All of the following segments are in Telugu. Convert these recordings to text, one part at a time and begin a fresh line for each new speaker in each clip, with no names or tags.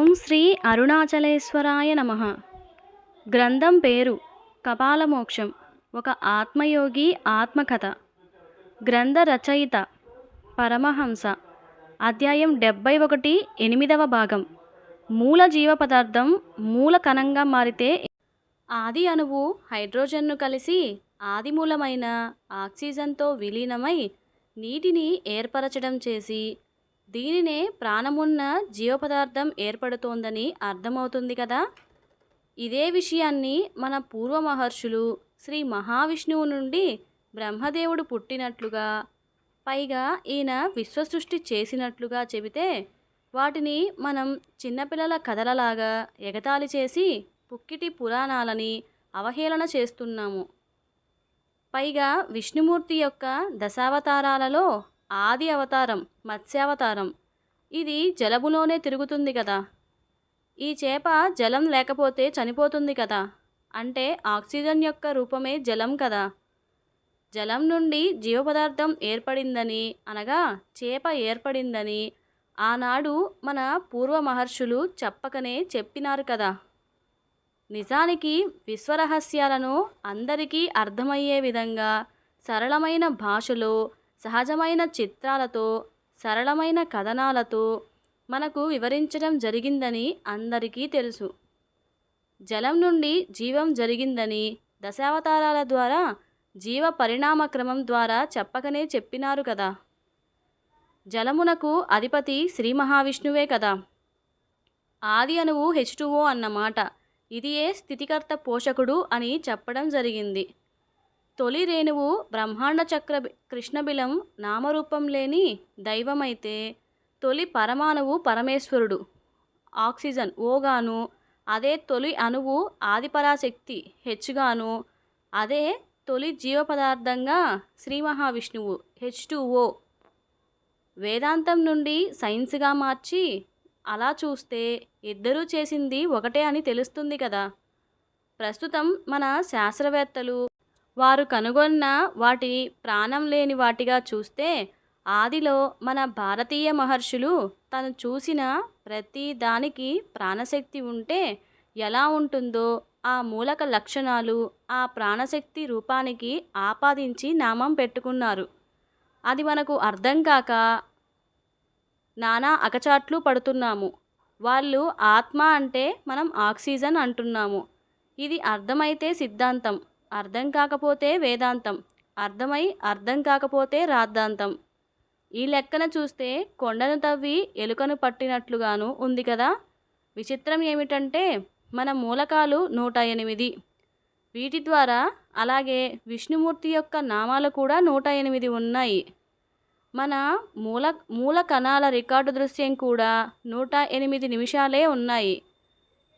ఓం శ్రీ అరుణాచలేశ్వరాయ నమ. గ్రంథం పేరు కపాలమోక్షం ఒక ఆత్మయోగి ఆత్మకథ. గ్రంథ రచయిత పరమహంస అధ్యాయం డెబ్బై ఒకటి ఎనిమిదవ భాగం. మూల జీవ పదార్థం మూల కణంగా మారితే ఆది అణువు హైడ్రోజన్ను కలిసి ఆదిమూలమైన ఆక్సిజన్తో విలీనమై నీటిని ఏర్పరచడం చేసి దీనినే ప్రాణమున్న జీవపదార్థం ఏర్పడుతోందని అర్థమవుతుంది కదా? ఇదే విషయాన్ని మన పూర్వ మహర్షులు శ్రీ మహావిష్ణువు నుండి బ్రహ్మదేవుడు పుట్టినట్లుగా పైగా ఈయన విశ్వసృష్టి చేసినట్లుగా చెబితే వాటిని మనం చిన్నపిల్లల కథలలాగా ఎగతాళి చేసి పుక్కిటి పురాణాలని అవహేళన చేస్తున్నాము. పైగా విష్ణుమూర్తి యొక్క దశావతారాలలో ఆది అవతారం మత్స్యావతారం. ఇది జలబులోనే తిరుగుతుంది కదా. ఈ చేప జలం లేకపోతే చనిపోతుంది కదా. అంటే ఆక్సిజన్ యొక్క రూపమే జలం కదా. జలం నుండి జీవపదార్థం ఏర్పడిందని అనగా చేప ఏర్పడిందని ఆనాడు మన పూర్వ మహర్షులు చెప్పకనే చెప్పినారు కదా. నిజానికి విశ్వరహస్యాలను అందరికీ అర్థమయ్యే విధంగా సరళమైన భాషలో సహజమైన చిత్రాలతో సరళమైన కథనాలతో మనకు వివరించడం జరిగిందని అందరికీ తెలుసు. జలం నుండి జీవం జరిగిందని దశావతారాల ద్వారా జీవ పరిణామ క్రమం ద్వారా చెప్పకనే చెప్పినారు కదా. జలమునకు అధిపతి శ్రీ మహావిష్ణువే కదా. ఆది అణువు హెచ్ అన్నమాట. ఇది ఏ స్థితికర్త పోషకుడు అని చెప్పడం జరిగింది. తొలి రేణువు బ్రహ్మాండ చక్ర కృష్ణబిలం నామరూపం లేని దైవమైతే తొలి పరమాణువు పరమేశ్వరుడు. ఆక్సిజన్ ఓగాను అదే తొలి అణువు ఆదిపరాశక్తి హెచ్గాను అదే తొలి జీవపదార్థంగా శ్రీ మహావిష్ణువు హెచ్ ఓ. వేదాంతం నుండి సైన్స్గా మార్చి అలా చూస్తే ఇద్దరూ చేసింది ఒకటే అని తెలుస్తుంది కదా. ప్రస్తుతం మన శాస్త్రవేత్తలు వారు కనుగొన్న వాటిని ప్రాణం లేని వాటిగా చూస్తే ఆదిలో మన భారతీయ మహర్షులు తను చూసిన ప్రతి దానికి ప్రాణశక్తి ఉంటే ఎలా ఉంటుందో ఆ మూలక లక్షణాలు ఆ ప్రాణశక్తి రూపానికి ఆపాదించి నామం పెట్టుకున్నారు. అది మనకు అర్థం కాక నానా అకచాట్లు పడుతున్నాము. వాళ్ళు ఆత్మ అంటే మనం ఆక్సిజన్ అంటున్నాము. ఇది అర్థమైతే సిద్ధాంతం. అర్థం కాకపోతే వేదాంతం అర్థమై అర్థం కాకపోతే రాద్ధాంతం. ఈ లెక్కన చూస్తే కొండను తవ్వి ఎలుకను పట్టినట్లుగాను ఉంది కదా? విచిత్రం ఏమిటంటే మన మూలకాలు నూట ఎనిమిది. వీటి ద్వారా అలాగే విష్ణుమూర్తి యొక్క నామాలు కూడా నూట ఎనిమిది ఉన్నాయి. మన మూల మూల కణాల రికార్డు దృశ్యం కూడా నూట ఎనిమిది నిమిషాలే ఉన్నాయి.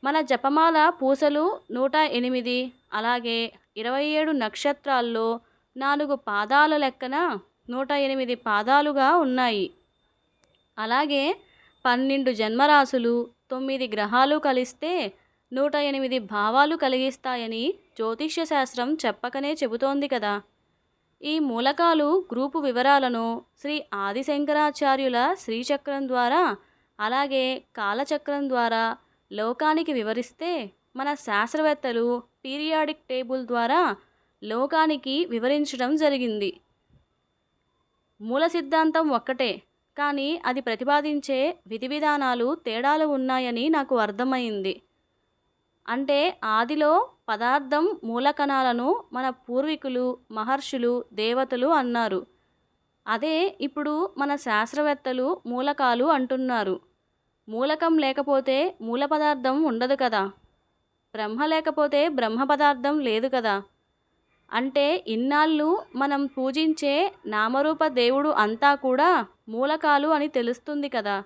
మన జపమాల పూసలు నూట ఎనిమిది అలాగే ఇరవై ఏడు నక్షత్రాల్లో నాలుగు పాదాల లెక్కన నూట ఎనిమిది పాదాలుగా ఉన్నాయి. అలాగే పన్నెండు జన్మరాశులు తొమ్మిది గ్రహాలు కలిస్తే నూట ఎనిమిది భావాలు కలిగిస్తాయని జ్యోతిష్య శాస్త్రం చెప్పకనే చెబుతోంది కదా. ఈ మూలకాలు గ్రూపు వివరాలను శ్రీ ఆదిశంకరాచార్యుల శ్రీచక్రం ద్వారా అలాగే కాలచక్రం ద్వారా లోకానికి వివరిస్తే మన శాస్త్రవేత్తలు పీరియాడిక్ టేబుల్ ద్వారా లోకానికి వివరించడం జరిగింది. మూల సిద్ధాంతం ఒక్కటే కానీ అది ప్రతిపాదించే విధి విధానాలు తేడాలు ఉన్నాయని నాకు అర్థమైంది. అంటే ఆదిలో పదార్థం మూలకణాలను మన పూర్వీకులు మహర్షులు దేవతలు అన్నారు. అదే ఇప్పుడు మన శాస్త్రవేత్తలు మూలకాలు అంటున్నారు. మూలకం లేకపోతే మూల పదార్థం ఉండదు కదా? బ్రహ్మ లేకపోతే బ్రహ్మ పదార్థం లేదు కదా. అంటే ఇన్నాళ్ళు మనం పూజించే నామరూప దేవుడు అంతా కూడా మూలకాలు అని తెలుస్తుంది కదా.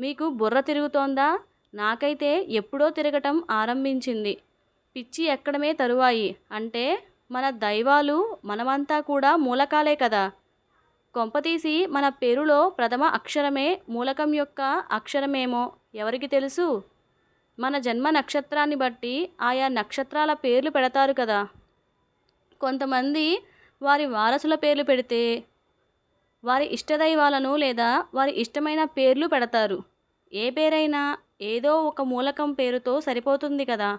మీకు బుర్ర తిరుగుతోందా? నాకైతే ఎప్పుడో తిరగటం ఆరంభించింది. పిచ్చి ఎక్కడమే తరువాయి. అంటే మన దైవాలు మనమంతా కూడా మూలకాలే కదా. కొంపతీసి మన పేరులో ప్రథమ అక్షరమే మూలకం యొక్క అక్షరమేమో ఎవరికి తెలుసు? మన జన్మ నక్షత్రాన్ని బట్టి ఆయా నక్షత్రాల పేర్లు పెడతారు కదా. కొంతమంది వారి వారసుల పేర్లు పెడితే వారి ఇష్టదైవాలను లేదా వారి ఇష్టమైన పేర్లు పెడతారు. ఏ పేరైనా ఏదో ఒక మూలకం పేరుతో సరిపోతుంది కదా.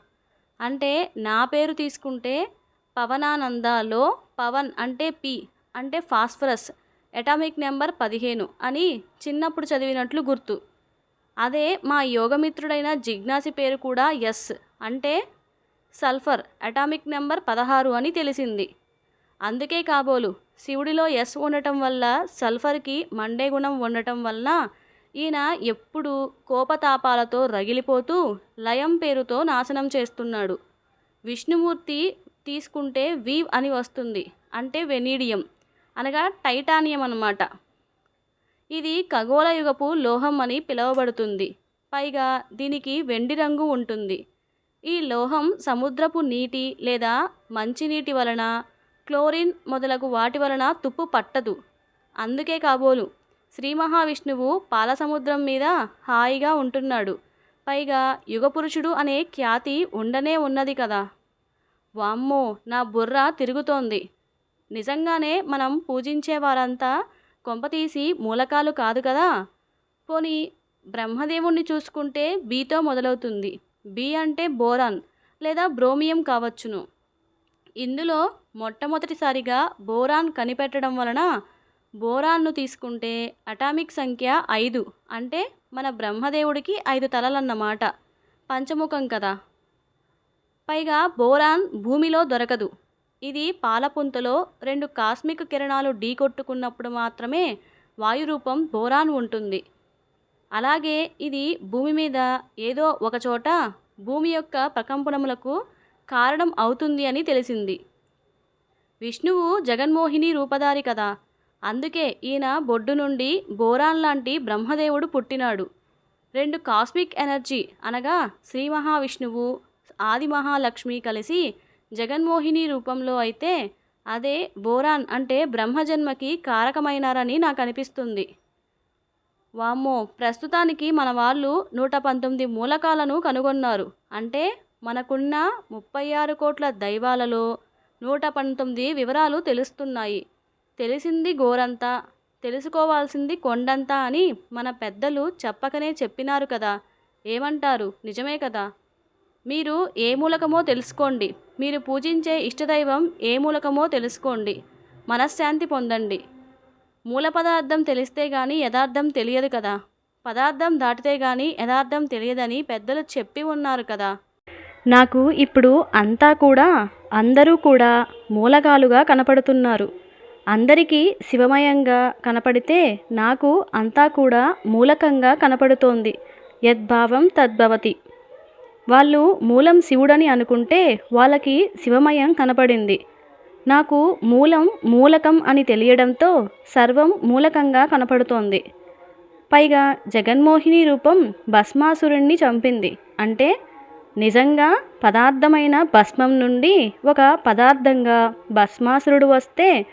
అంటే నా పేరు తీసుకుంటే పవనానందాలో పవన్ అంటే పి అంటే ఫాస్ఫరస్ అటామిక్ నెంబర్ పదిహేను అని చిన్నప్పుడు చదివినట్లు గుర్తు. అదే మా యోగమిత్రుడైన జిజ్ఞాసి పేరు కూడా ఎస్ అంటే సల్ఫర్ అటామిక్ నెంబర్ పదహారు అని తెలిసింది. అందుకే కాబోలు శివుడిలో ఎస్ ఉండటం వల్ల సల్ఫర్కి మండే గుణం ఉండటం వలన ఈయన ఎప్పుడూ కోపతాపాలతో రగిలిపోతూ లయం పేరుతో నాశనం చేస్తున్నాడు. విష్ణుమూర్తి తీసుకుంటే వీవ్ అని వస్తుంది అంటే వెనీడియం అనగా టైటానియం అన్నమాట. ఇది ఖగోళ యుగపు లోహం అని పిలువబడుతుంది. పైగా దీనికి వెండి రంగు ఉంటుంది. ఈ లోహం సముద్రపు నీటి లేదా మంచినీటి వలన క్లోరిన్ మొదలగు వాటి వలన తుప్పు పట్టదు. అందుకే కాబోలు శ్రీ మహావిష్ణువు పాలసముద్రం మీద హాయిగా ఉంటున్నాడు. పైగా యుగపురుషుడు అనే ఖ్యాతి ఉండనే ఉన్నది కదా. వామ్మో నా బుర్ర తిరుగుతోంది. నిజంగానే మనం పూజించే వారంతా కొంపతీసి మూలకాలు కాదు కదా? పోనీ బ్రహ్మదేవుణ్ణి చూసుకుంటే బీతో మొదలవుతుంది. బి అంటే బోరాన్ లేదా బ్రోమియం కావచ్చును. ఇందులో మొట్టమొదటిసారిగా బోరాన్ కనిపెట్టడం వలన బోరాన్ను తీసుకుంటే అటామిక్ సంఖ్య ఐదు అంటే మన బ్రహ్మదేవుడికి ఐదు తలలన్నమాట. పంచముఖం కదా? పైగా బోరాన్ భూమిలో దొరకదు. ఇది పాలపుంతలో రెండు కాస్మిక్ కిరణాలు ఢీకొట్టుకున్నప్పుడు మాత్రమే వాయురూపం బోరాన్ ఉంటుంది. అలాగే ఇది భూమి మీద ఏదో ఒకచోట భూమి యొక్క ప్రకంపనములకు కారణం అవుతుంది అని తెలిసింది. విష్ణువు జగన్మోహిని రూపధారి కదా. అందుకే ఈయన బొడ్డు నుండి బోరాన్ లాంటి బ్రహ్మదేవుడు పుట్టినాడు. రెండు కాస్మిక్ ఎనర్జీ అనగా శ్రీ మహావిష్ణువు ఆది మహాలక్ష్మి కలిసి జగన్మోహిని రూపంలో అయితే అదే బోరాన్ అంటే బ్రహ్మజన్మకి కారకమైనారని నాకు అనిపిస్తుంది వామ్మో ప్రస్తుతానికి మన వాళ్ళు నూట పంతొమ్మిది మూలకాలను కనుగొన్నారు. అంటే మనకున్న ముప్పై ఆరు కోట్ల దైవాలలో నూట పంతొమ్మిది వివరాలు తెలుస్తున్నాయి. తెలిసింది గోరంతా తెలుసుకోవాల్సింది కొండంతా అని మన పెద్దలు చెప్పకనే చెప్పినారు కదా. ఏమంటారు? నిజమే కదా. మీరు ఏ మూలకమో తెలుసుకోండి. మీరు పూజించే ఇష్టదైవం ఏ మూలకమో తెలుసుకోండి. మనశ్శాంతి పొందండి. మూల పదార్థం తెలిస్తే గాని యథార్థం తెలియదు కదా. పదార్థం దాటితే గాని యథార్థం తెలియదని పెద్దలు చెప్పి ఉన్నారు కదా. నాకు ఇప్పుడు అంతా కూడా అందరూ కూడా మూలకాలుగా కనపడుతున్నారు. అందరికీ శివమయంగా కనపడితే నాకు అంతా కూడా మూలకంగా కనపడుతోంది. యద్భావం తద్భవతి. వాళ్ళు మూలం శివుడని అనుకుంటే వాళ్ళకి శివమయం కనపడింది. నాకు మూలం మూలకం అని తెలియడంతో సర్వం మూలకంగా కనపడుతోంది. పైగా జగన్మోహిని రూపం భస్మాసురుణ్ణి చంపింది. అంటే నిజంగా పదార్థమైన భస్మం నుండి ఒక పదార్థంగా భస్మాసురుడు వస్తే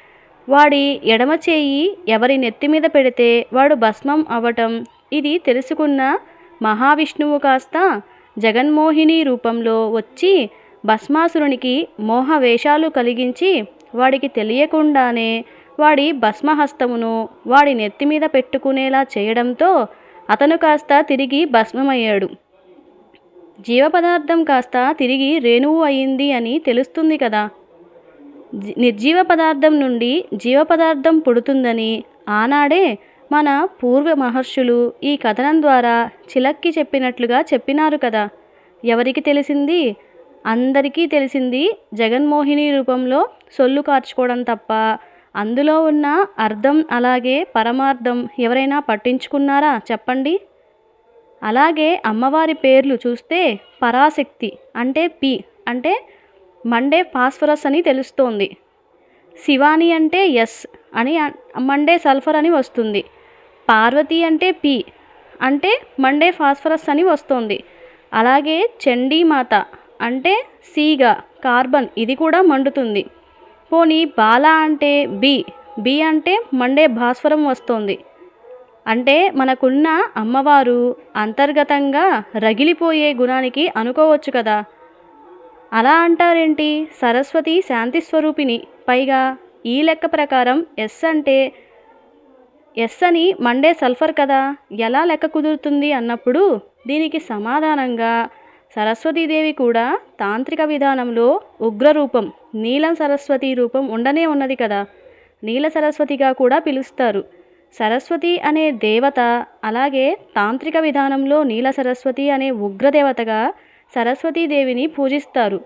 వాడి ఎడమ చేయి ఎవరి నెత్తి మీద పెడితే వాడు భస్మం అవ్వటం. ఇది తెలుసుకున్న మహావిష్ణువు కాస్త జగన్మోహిని రూపంలో వచ్చి భస్మాసురునికి మోహ వేషాలు కలిగించి వాడికి తెలియకుండానే వాడి భస్మహస్తమును వాడి నెత్తి మీద పెట్టుకునేలా చేయడంతో అతను కాస్త తిరిగి భస్మమయ్యాడు. జీవపదార్థం కాస్త తిరిగి రేణువు అయింది అని తెలుస్తుంది కదా. నిర్జీవ పదార్థం నుండి జీవ పదార్థం పుడుతుందని ఆనాడే మన పూర్వ మహర్షులు ఈ కథనం ద్వారా చిలక్కి చెప్పినట్లుగా చెప్పినారు కదా. ఎవరికి తెలిసింది? అందరికీ తెలిసింది జగన్మోహిని రూపంలో సొల్లు కార్చుకోవడం తప్ప. అందులో ఉన్న అర్థం అలాగే పరమార్థం ఎవరైనా పట్టించుకున్నారా? చెప్పండి. అలాగే అమ్మవారి పేర్లు చూస్తే పరాశక్తి అంటే పి అంటే మండే ఫాస్ఫరస్ అని తెలుస్తోంది. శివాని అంటే ఎస్ అని మండే సల్ఫర్ అని వస్తుంది. పార్వతి అంటే పి అంటే మండే ఫాస్ఫరస్ అని వస్తుంది. అలాగే చండీమాత అంటే సీగా కార్బన్ ఇది కూడా మండుతుంది. పోనీ బాల అంటే బి బి అంటే మండే భాస్వరం వస్తుంది. అంటే మనకున్న అమ్మవారు అంతర్గతంగా రగిలిపోయే గుణానికి అనుకోవచ్చు కదా. అలా అంటారేంటి? సరస్వతి శాంతి స్వరూపిణి. పైగా ఈ లెక్క ప్రకారం ఎస్ అంటే ఎస్ అని మండే సల్ఫర్ కదా ఎలా లెక్క కుదురుతుంది అన్నప్పుడు దీనికి సమాధానంగా సరస్వతీదేవి కూడా తాంత్రిక విధానంలో ఉగ్రరూపం నీలం సరస్వతి రూపం ఉండనే ఉన్నది కదా నీల సరస్వతిగా కూడా పిలుస్తారు. సరస్వతి అనే దేవత అలాగే తాంత్రిక విధానంలో నీల సరస్వతి అనే ఉగ్రదేవతగా సరస్వతీదేవిని పూజిస్తారు.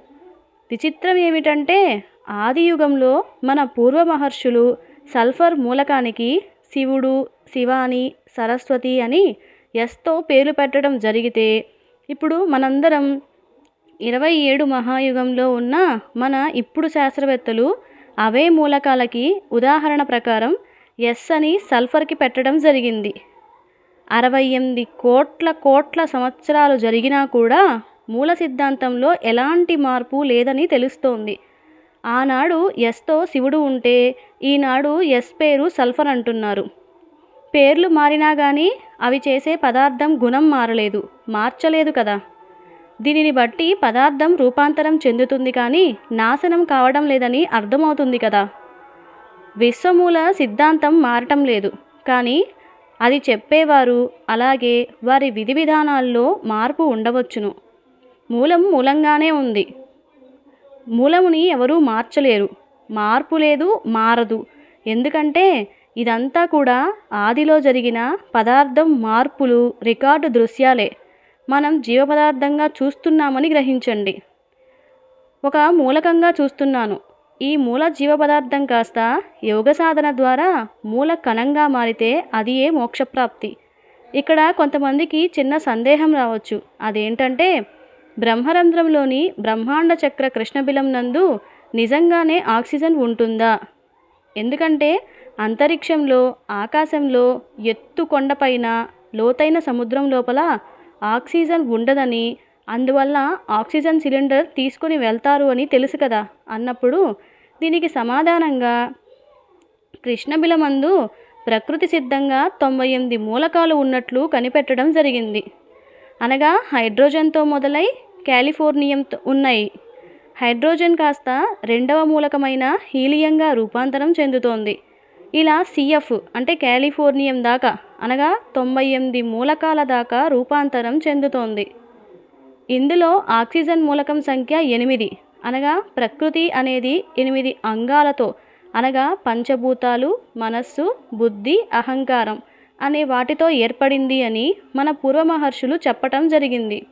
విచిత్రం ఏమిటంటే ఆదియుగంలో మన పూర్వ మహర్షులు సల్ఫర్ మూలకానికి శివుడు శివాని సరస్వతి అని ఎస్తో పేరు పెట్టడం జరిగితే ఇప్పుడు మనందరం ఇరవై ఏడు మహాయుగంలో ఉన్న మన ఇప్పుడు శాస్త్రవేత్తలు అవే మూలకాలకి ఉదాహరణ ప్రకారం ఎస్ అని సల్ఫర్కి పెట్టడం జరిగింది. అరవై ఎనిమిది కోట్ల కోట్ల సంవత్సరాలు జరిగినా కూడా మూల సిద్ధాంతంలో ఎలాంటి మార్పు లేదని తెలుస్తోంది. ఆనాడు ఎస్తో శివుడు ఉంటే ఈనాడు ఎస్ పేరు సల్ఫర్ అంటున్నారు. పేర్లు మారినా కానీ అవి చేసే పదార్థం గుణం మారలేదు మార్చలేదు కదా. దీనిని బట్టి పదార్థం రూపాంతరం చెందుతుంది కానీ నాశనం కావడం లేదని అర్థమవుతుంది కదా. విశ్వమూల సిద్ధాంతం మారటం లేదు కానీ అది చెప్పేవారు అలాగే వారి విధి విధానాల్లో మార్పు ఉండవచ్చును. మూలం మూలంగానే ఉంది. మూలముని ఎవరూ మార్చలేరు. మార్పు లేదు మారదు. ఎందుకంటే ఇదంతా కూడా ఆదిలో జరిగిన పదార్థం మార్పులు రికార్డు దృశ్యాలే. మనం జీవ పదార్థంగా చూస్తున్నామని గ్రహించండి. ఒక మూలకంగా చూస్తున్నాను. ఈ మూల జీవ పదార్థం కాస్త యోగ సాధన ద్వారా మూల కణంగా మారితే అది ఏ మోక్షప్రాప్తి? ఇక్కడ కొంతమందికి చిన్న సందేహం రావచ్చు. అదేంటంటే బ్రహ్మరంధ్రంలోని బ్రహ్మాండ చక్ర కృష్ణబిలం నందు నిజంగానే ఆక్సిజన్ ఉంటుందా? ఎందుకంటే అంతరిక్షంలో ఆకాశంలో ఎత్తు కొండపైన లోతైన సముద్రం లోపల ఆక్సిజన్ ఉండదని అందువల్ల ఆక్సిజన్ సిలిండర్ తీసుకుని వెళ్తారు అని తెలుసు కదా అన్నప్పుడు దీనికి సమాధానంగా కృష్ణబిలమందు ప్రకృతి సిద్ధంగా తొంభై ఎనిమిది మూలకాలు ఉన్నట్లు కనిపెట్టడం జరిగింది. అనగా హైడ్రోజన్తో మొదలై కాలిఫోర్నియంతో ఉన్నాయి. హైడ్రోజన్ కాస్త రెండవ మూలకమైన హీలియంగా రూపాంతరం చెందుతోంది. ఇలా సిఎఫ్ అంటే కాలిఫోర్నియం దాకా అనగా తొంభై ఎనిమిది మూలకాల దాకా రూపాంతరం చెందుతోంది. ఇందులో ఆక్సిజన్ మూలకం సంఖ్య ఎనిమిది అనగా ప్రకృతి అనేది ఎనిమిది అంగాలతో అనగా పంచభూతాలు మనస్సు బుద్ధి అహంకారం. అనే వాటితో ఏర్పడింది అని మన పూర్వ మహర్షులు చెప్పటం జరిగింది.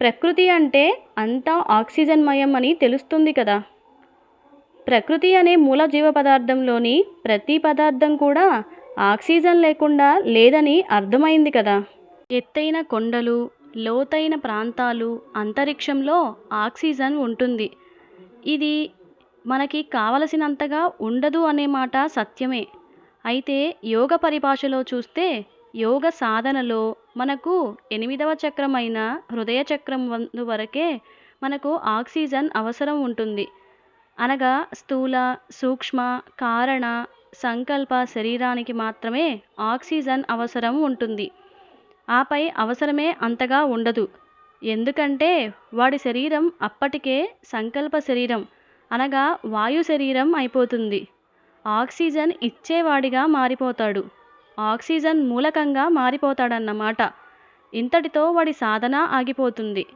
ప్రకృతి అంటే అంతా ఆక్సిజన్మయం అని తెలుస్తుంది కదా. ప్రకృతి అనే మూల జీవ పదార్థంలోని ప్రతి పదార్థం కూడా ఆక్సిజన్ లేకుండా లేదని అర్థమైంది కదా. ఎత్తైన కొండలు లోతైన ప్రాంతాలు అంతరిక్షంలో ఆక్సిజన్ ఉంటుంది. ఇది మనకి కావలసినంతగా ఉండదు అనే మాట సత్యమే. అయితే యోగ పరిభాషలో చూస్తే యోగ సాధనలో మనకు ఎనిమిదవ చక్రమైన హృదయ చక్రం వందు వరకే మనకు ఆక్సిజన్ అవసరం ఉంటుంది. అనగా స్థూల సూక్ష్మ కారణ సంకల్ప శరీరానికి మాత్రమే ఆక్సిజన్ అవసరం ఉంటుంది. ఆపై అవసరమే అంతగా ఉండదు. ఎందుకంటే వాడి శరీరం అప్పటికే సంకల్ప శరీరం అనగా వాయు శరీరం అయిపోతుంది. ఆక్సిజన్ ఇచ్చేవాడిగా మారిపోతాడు. ఆక్సిజన్ మూలకంగా మారిపోతాడన్నమాట. ఇంతటితో వాడి సాధన ఆగిపోతుంది.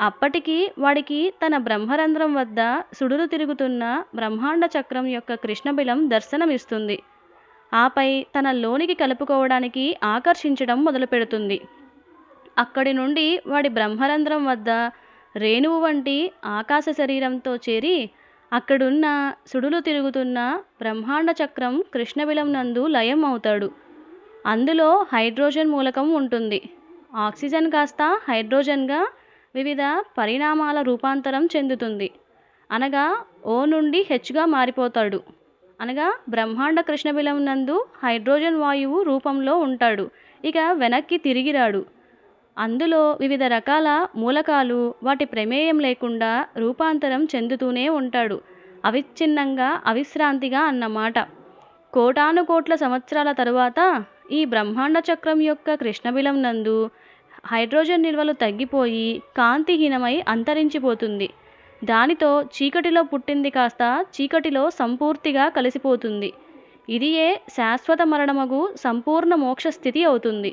అప్పటికి వాడికి తన బ్రహ్మరంధ్రం వద్ద సుడులు తిరుగుతున్న బ్రహ్మాండ చక్రం యొక్క కృష్ణబిలం దర్శనమిస్తుంది. ఆపై తన లోనికి కలుపుకోవడానికి ఆకర్షించడం మొదలుపెడుతుంది. అక్కడి నుండి వాడి బ్రహ్మరంధ్రం వద్ద రేణువు వంటి ఆకాశ శరీరంతో చేరి అక్కడున్న సుడులు తిరుగుతున్న బ్రహ్మాండ చక్రం కృష్ణబిలం నందు లయం అవుతాడు. అందులో హైడ్రోజన్ మూలకం ఉంటుంది. ఆక్సిజన్ కాస్త హైడ్రోజన్గా వివిధ పరిణామాల రూపాంతరం చెందుతుంది. అనగా ఓ నుండి హెచ్గా మారిపోతాడు. అనగా బ్రహ్మాండ కృష్ణబిలం నందు హైడ్రోజన్ వాయువు రూపంలో ఉంటాడు. ఇక వెనక్కి తిరిగిరాడు అందులో వివిధ రకాల మూలకాలు వాటి ప్రమేయం లేకుండా రూపాంతరం చెందుతూనే ఉంటాడు. అవిచ్ఛిన్నంగా అవిశ్రాంతిగా అన్నమాట. కోటాను కోట్ల సంవత్సరాల తరువాత ఈ బ్రహ్మాండ చక్రం యొక్క కృష్ణబిలం నందు హైడ్రోజన్ నిల్వలు తగ్గిపోయి కాంతిహీనమై అంతరించిపోతుంది. దానితో చీకటిలో పుట్టింది కాస్త చీకటిలో సంపూర్తిగా కలిసిపోతుంది. ఇదియే శాశ్వత మరణమగు సంపూర్ణ మోక్ష స్థితి అవుతుంది.